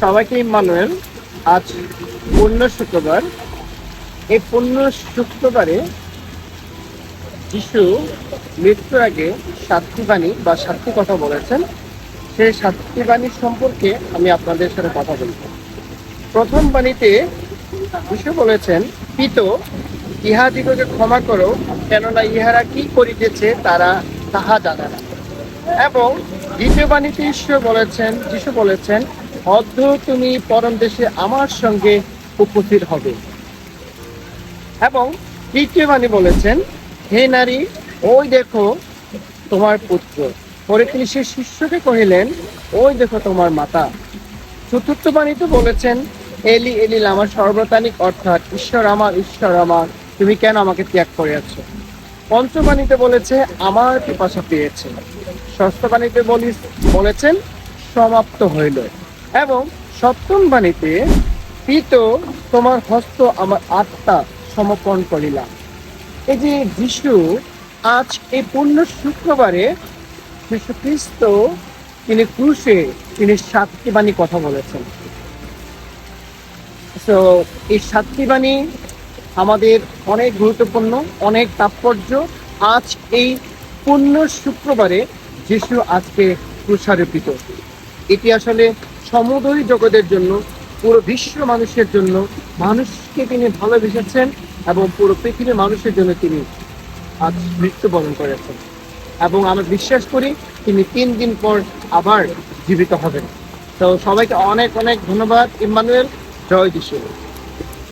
সবাইকে ইম্মানুয়েল, আজ পূর্ণ শুক্রবার। এই পূর্ণ শুক্রবারে যিশু মৃত্যুর আগে সাতটি বাণী বা সাতটি কথা বলেছেন। সেই সাতটি বাণী সম্পর্কে আমি আপনাদের সাথে কথা বলব। প্রথম বাণীতে যিশু বলেছেন, পিত, ইহাদিগকে ক্ষমা করো, কেননা ইহারা কি করিতেছে তারা তাহা জানে না। এবং দ্বিতীয় বাণীতে ঈশ্বর বলেছেন, যিশু বলেছেন অর্ধ তুমি পরম দেশে আমার সঙ্গে উপস্থিত হবে। এবং তৃতীয় বাণী বলেছেন, হে নারী, ওই দেখো তোমার পুত্র। পরে তিনি সে শিষ্যকে কহিলেন, ওই দেখো তোমার মাতা। চতুর্থ বাণীতে বলেছেন, এলি এলি আমার সর্বতানিক অর্থাৎ ঈশ্বর আমার ঈশ্বর আমার তুমি কেন আমাকে ত্যাগ করিয়াছ? পঞ্চবাণীতে বলেছে, আমার পিপাসা পেয়েছে। ষষ্ঠ বাণীতে বলি বলেছেন, সমাপ্ত হইল। এবং সপ্তম বাণীতে, পিত, তোমার হস্ত আমার আত্মা সমর্পণ করিলাম এই যে যিশু আজ এই পূর্ণ শুক্রবারে যীশু খ্রিস্ট তিনি ক্রুশে, তিনি সাতটি বাণী কথা বলেছেন। তো এই সাতটি বাণী আমাদের অনেক গুরুত্বপূর্ণ, অনেক তাৎপর্য। আজ এই পূর্ণ শুক্রবারে যিশু আজকে প্রসারিত এটি আসলে সমুদয় জগতের জন্য, পুরো বিশ্ব মানুষের জন্য মানুষকে তিনি ভালোবেসেছেন এবং পুরো পৃথিবীর মানুষের জন্য তিনি আজ মৃত্যুবরণ করেছেন। এবং আমরা বিশ্বাস করি তিনি তিন দিন পর আবার জীবিত হবেন। তো সবাইকে অনেক অনেক ধন্যবাদ। ইম্মানুয়েল, জয় যিশু।